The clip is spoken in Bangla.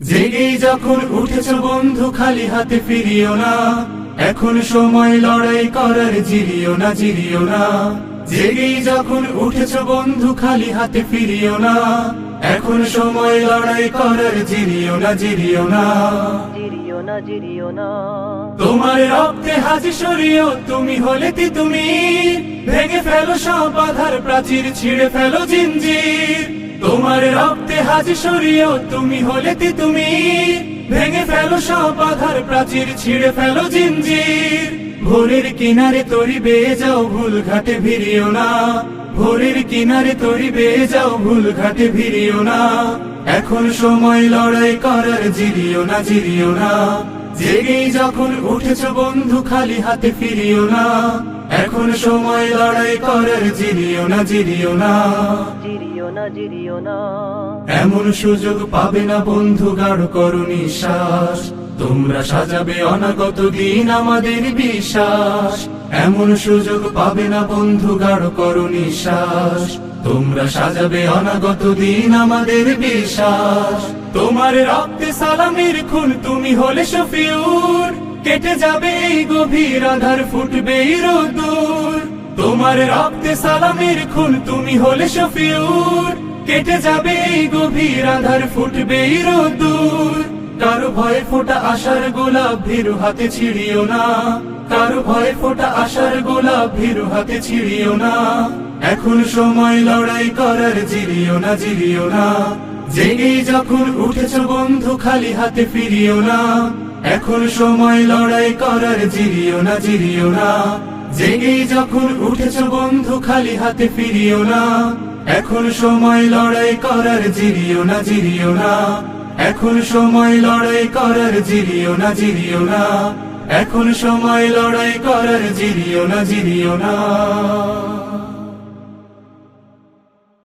জেগেই যখন উঠেছ বন্ধু খালি হাতে ফিরিও না। এখন সময় লড়াই করার জিরিও না জিরিও না। জেগেই যখন উঠেছ বন্ধু খালি হাতে ফিরিও না। এখন সময় লড়াই করার জিরিও না জিরিও না। জিরিও না জিরিও না। তোমার রক্তে হাজি সরিও তুমি হলে তি তুমি। ভেঙে ফেলো সব বাধার প্রাচীর ছিঁড়ে ফেলো জিঞ্জির। তোমার রক্তে হাজি সরিও তুমি হলে তুমি। ভেঙে ফেলো সব বাধার প্রাচীর ছিঁড়ে ফেলো জিঞ্জির। ভোরের কিনারে তরি বেয়ে যাও, ভুল ঘাটে ভিড়িও না। ভোরের কিনারে তরি বেয়ে যাও, ভুল ঘাটে ভিড়িও না। এখন সময় লড়াই করার জিরিও না জিরিও না। জেগেই যখন উঠেছ বন্ধু, খালি হাতে ফিরিও না। এখন সময় লড়াই করার জিরিও না জিরিও না। জিরিও না জিরিও না। এমন সুযোগ পাবে না বন্ধু গাঢ় করো নিঃশ্বাস। তোমরা সাজাবে অনাগত দিন আমাদের বিশ্বাস। এমন সুযোগ পাবে না বন্ধু গাঢ় করো নিঃশ্বাস। তোমরা সাজাবে অনাগত দিন আমাদের বিশ্বাস। তোমার রক্তে সালামের খুন, তুমি হলে শফিউর। কেটে যাবে এই গভীর আধার, ফুটবে রোদুর তোমার রক্তে সালামের খুন, তুমি হলে শফিউর। কেটে যাবে এই গভীর আধার, ফুটবে রোদুর কারও ভয়ে ফোটা আশার গোলাপ, ভীরু হাতে ছিড়িও না। কারও ভয়ে ফোটা আশার গোলাপ, ভীরু হাতে ছিড়িও না। এখন সময় লড়াই করার, জিরিও না জিরিও না। জেগেই যখন উঠেছ বন্ধু, খালি হাতে ফিরিও না। এখন সময় লড়াই করার জিরিও না জিরিও না। জেগেই যখন উঠেছ বন্ধু, খালি হাতে ফিরিও না। এখন সময় লড়াই করার জিরিও না জিরিও না। এখন সময় লড়াই করার জিরিও না জিরিও না। এখন সময় লড়াই করার জিরিও না জিরিও না।